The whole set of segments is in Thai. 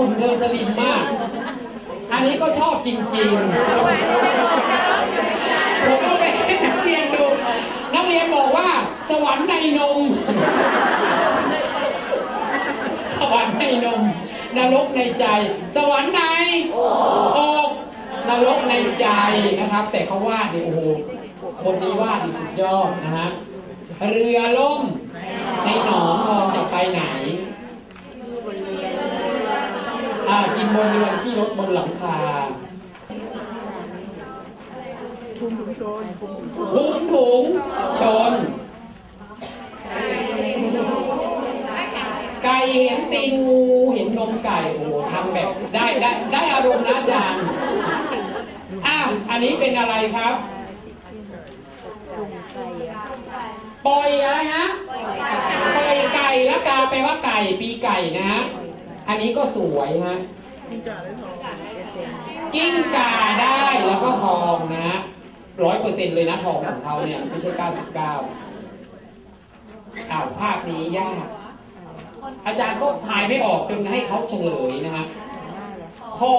หุ่นเธอสลิมมาก อันนี้ก็ชอบจริงๆ ผมก็ไปให้นักเรียนดู นักเรียนบอกว่า สวรรค์ในนม สวรรค์ในนม นรกในใจ สวรรค์ในอกนรกในใจนะครับ แต่เขาวาดนี่โอ้โห คนนี้วาดิสุดยอดนะฮะ เรือล่มในหนองมองจะไปไหน อ่ากินบนเรือนที่รถบนหลังคาคุ้มถุงชน ไก่เห็นตีนงูเห็นนมไก่โอ้โหทำแบบได้ได้ได้อารมณ์นะอาจารย์อ้าวอันนี้เป็นอะไรครับปล่อยอะไรฮะปล่อยไก่ละกาแปลว่าไก่ ปีไก่นะฮะ อันนี้ก็สวยฮะกิ้งก่าได้แล้วก็ทองนะร้อยเปอร์เซ็นต์เลยนะทองของเขาเนี่ยไม่ใช่เก้าสิบเก้าอ้าวภาพนี้ยาก อาจารย์ก็ถ่ายไม่ออกจนให้เขาเฉลยนะฮะคอ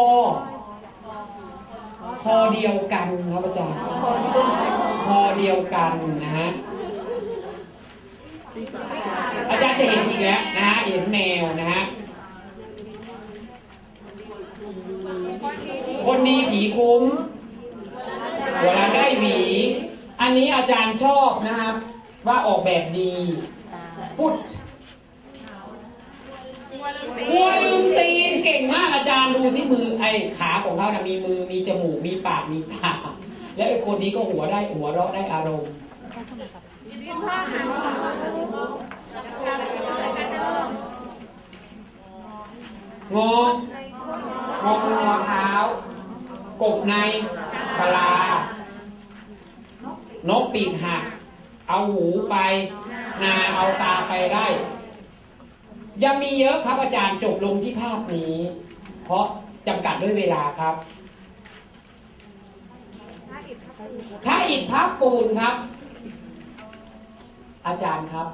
คอเดียวกันครับอาจารย์คอเดียวกันนะฮะอาจารย์จะเห็นอีกแล้วนะฮะเห็นแมวนะฮะ คนดีผีคุ้มเวลาได้หวี อันนี้อาจารย์ชอบนะครับ ว่าออกแบบดี พุทธวัวลืมตีนเก่งมากอาจารย์ดูสิมือไอ้ขาของเขานะมีมือมีจมูกมีปากมีตาแล้วไอ้คนนี้ก็หัวได้หัวเราะได้อารมณ์งองงอมืองอเท้า กบในกลา นกปีกหัก เอาหูไป นาเอาตาไปได้ยังมีเยอะครับอาจารย์จบลงที่ภาพนี้ เพราะจำกัดด้วยเวลาครับพระอิฐพระปูนครับ อาจารย์ครับ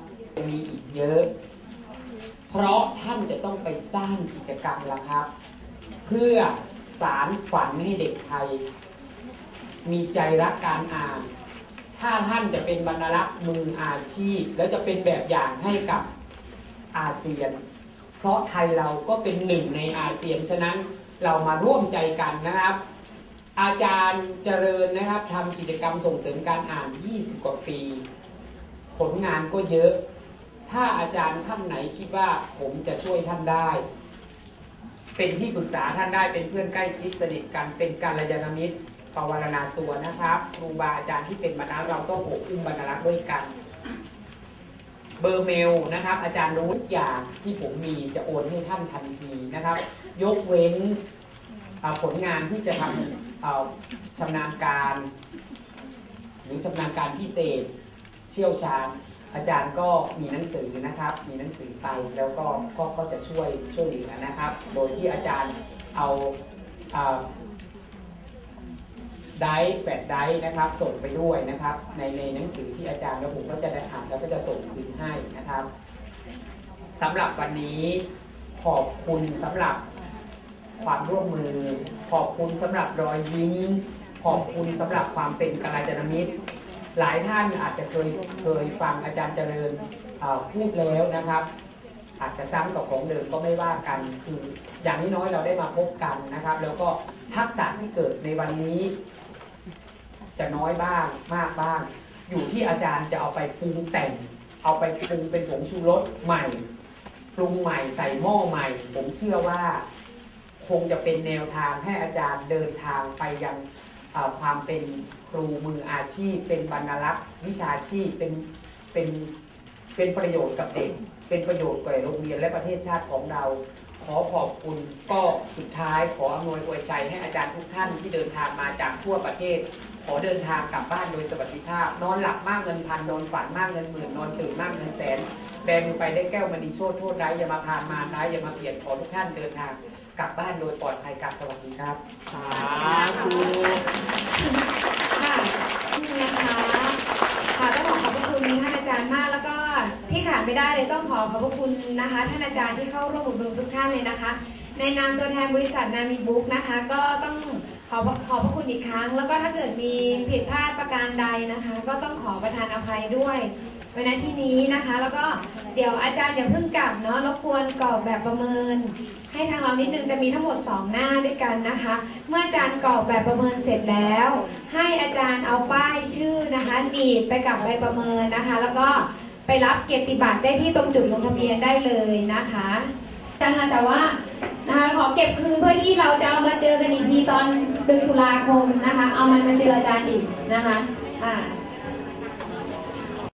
มีอีกเยอะ เพราะท่านจะต้องไปสร้างกิจกรรมละครับ เพื่อ สารฝันให้เด็กไทย มีใจรักการอ่าน ถ้าท่านจะเป็นบรรลักษ์มืออาชีพ แล้วจะเป็นแบบอย่างให้กับอาเซียน เพราะไทยเราก็เป็นหนึ่งในอาเซียน ฉะนั้นเรามาร่วมใจกันนะครับ อาจารย์เจริญนะครับทำกิจกรรมส่งเสริมการอ่าน 20 กว่าปี ผลงานก็เยอะ ถ้าอาจารย์ท่านไหนคิดว่าผมจะช่วยท่านได้ เป็นที่ปรึกษาท่านได้เป็นเพื่อนใกล้ชิดสนิทกันเป็นการยานมิตรปวารณาตัวนะครับครูบาอาจารย์ที่เป็นบรรณาเราต้องอบอุ้มบรรณารักษ์ด้วยกัน เบอร์เมลนะครับ อาจารย์รู้ทุกอย่างที่ผมมีจะโอนให้ท่านทันทีนะครับ ยกเว้นผลงานที่จะทำอ่าชำนาญการ หรือชำนาญการพิเศษเชี่ยวชาญ อาจารย์ก็มีหนังสือนะครับ มีหนังสือไปแล้วก็ก็ก็จะช่วยช่วยเหลือนะครับ โดยที่อาจารย์เอาไดร์แปดไดร์นะครับ ส่งไปด้วยนะครับ ในในหนังสือที่อาจารย์แล้วผมก็จะได้อ่านแล้วก็จะส่งคืนให้นะครับสำหรับวันนี้ขอบคุณสำหรับความร่วมมือ ขอบคุณสำหรับรอยยิ้ม ขอบคุณสำหรับความเป็นกัลยาณมิตร หลายท่านอาจจะเคยเคยฟังอาจารย์เจริญพูดแล้วนะครับ อาจจะซ้ำกับของเดิมก็ไม่ว่ากันคืออย่างน้อยๆเราได้มาพบกันนะครับ แล้วก็ทักษะที่เกิดในวันนี้ จะน้อยบ้างมากบ้าง อยู่ที่อาจารย์จะเอาไปปรุงแต่ง เอาไปปรุงเป็นผงชูรสใหม่ปรุงใหม่ใส่หม้อใหม่ ผมเชื่อว่า คงจะเป็นแนวทางให้อาจารย์เดินทางไปยัง ความเป็นครูมืออาชีพ เป็นบรรลักษ์วิชาชีพเป็นเป็นเป็นประโยชน์กับเด็ก เป็นประโยชน์แก่โรงเรียนและประเทศชาติของเรา ขอขอบคุณก็สุดท้ายขออำนวยอวยชัยให้อาจารย์ทุกท่านที่เดินทางมาจากทั่วประเทศ ขอเดินทางกลับบ้านโดยสวัสดิภาพ นอนหลับมากเงินพันนอนฝันมากเงินหมื่นนอนตื่นมากเงินแสนแบมือไปได้แก้วมณีโชดโทษร้ายอย่ามาพานมาร้ายอย่ามาเปลี่ยนขอทุกท่านเดินทาง กลับบ้านโดยปลอดภัยกลับสวัสดีครับสาธุค่ะนะคะค่ะต้องขอขอบพระคุณท่านอาจารย์มากแล้วก็ที่ขาดไม่ได้เลยต้องขอขอบพระคุณนะคะท่านอาจารย์ที่เข้าร่วมอบรมทุกท่านเลยนะคะ ในนามตัวแทนบริษัทนามิบุ๊กนะคะ ก็ต้องขอขอบพระคุณอีกครั้ง แล้วก็ถ้าเกิดมีผิดพลาดประการใดนะคะ ก็ต้องขอประทานอภัยด้วย ไว้ในที่นี้นะคะ แล้วก็เดี๋ยวอาจารย์อย่าเพิ่งกลับเนาะรบกวนกรอกแบบประเมิน ให้ทางเรานิดนึงจะมีทั้งหมด 2 หน้าด้วยกันนะคะ เมื่ออาจารย์กรอกแบบประเมินเสร็จแล้ว ให้อาจารย์เอาป้ายชื่อนะคะหนีบไปกับใบประเมินนะคะ แล้วก็ไปรับเกียรติบัตรได้ที่ตรงจุดลงทะเบียนได้เลยนะคะจารย์คะแต่ว่านะคะขอเก็บคืนเพื่อที่เราจะเอามาเจอกันอีกทีตอนเดือนตุลาคมนะคะ เอามันมาเจออาจารย์อีกนะคะอ่า